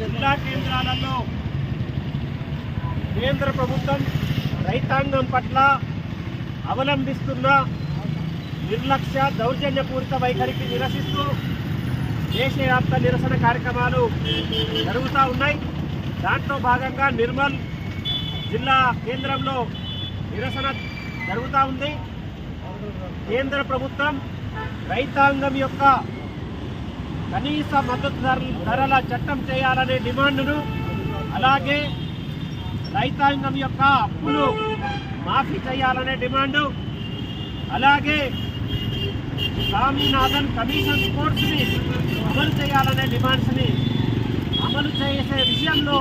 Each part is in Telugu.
జిల్లా కేంద్రాలలో కేంద్ర ప్రభుత్వం రైతాంగం పట్ల అవలంబిస్తున్న నిర్లక్ష్య దౌర్జన్యపూరిత వైఖరికి నిరసిస్తూ దేశవ్యాప్త నిరసన కార్యక్రమాలు జరుగుతూ ఉన్నాయి. దాంట్లో భాగంగా నిర్మల్ జిల్లా కేంద్రంలో నిరసన జరుగుతూ ఉంది. కేంద్ర ప్రభుత్వం రైతాంగం యొక్క కనీస మద్దతు ధరల చట్టం చేయాలనే డిమాండ్ను అలాగే రైతాంగం యొక్క అప్పులు మాఫీ చేయాలనే డిమాండు అలాగే స్వామినాథన్ కమిషన్ కోర్సుని అమలు చేయాలనే డిమాండ్స్ని అమలు చేసే విషయంలో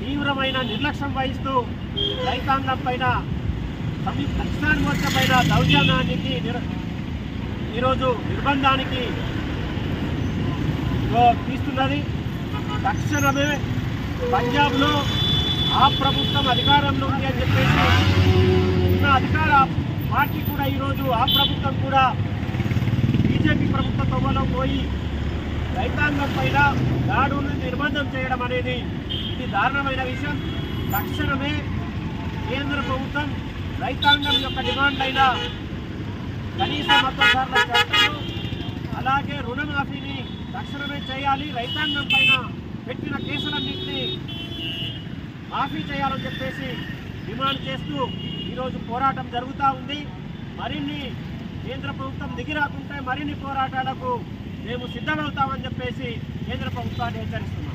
తీవ్రమైన నిర్లక్ష్యం వహిస్తూ రైతాంగం పైన సంయుక్త కిసాన్ మోర్చా పైన దౌర్జన్యానికి నిర ఈరోజు నిర్బంధానికి తీస్తున్నది. తక్షణమే పంజాబ్లో ఆ ప్రభుత్వం అధికారంలో ఉంది అని చెప్పేసి ఉన్న అధికార పార్టీ కూడా ఈరోజు ఆ ప్రభుత్వం కూడా బీజేపీ ప్రభుత్వ తొమ్మలో పోయి రైతాంగం పైన దాడులను నిర్బంధం చేయడం అనేది ఇది దారుణమైన విషయం. తక్షణమే కేంద్ర ప్రభుత్వం రైతాంగం యొక్క డిమాండ్ అయిన కనీస మద్దతు అలాగే రుణమాఫీని తక్షణమే చేయాలి. రైతాంగం పైన పెట్టిన కేసులన్నింటినీ మాఫీ చేయాలని చెప్పేసి డిమాండ్ చేస్తూ ఈరోజు పోరాటం జరుగుతూ ఉంది. మరిన్ని కేంద్ర ప్రభుత్వం దిగిరాకుంటే మరిన్ని పోరాటాలకు మేము సిద్ధమవుతామని చెప్పేసి కేంద్ర ప్రభుత్వాన్ని హెచ్చరిస్తుంది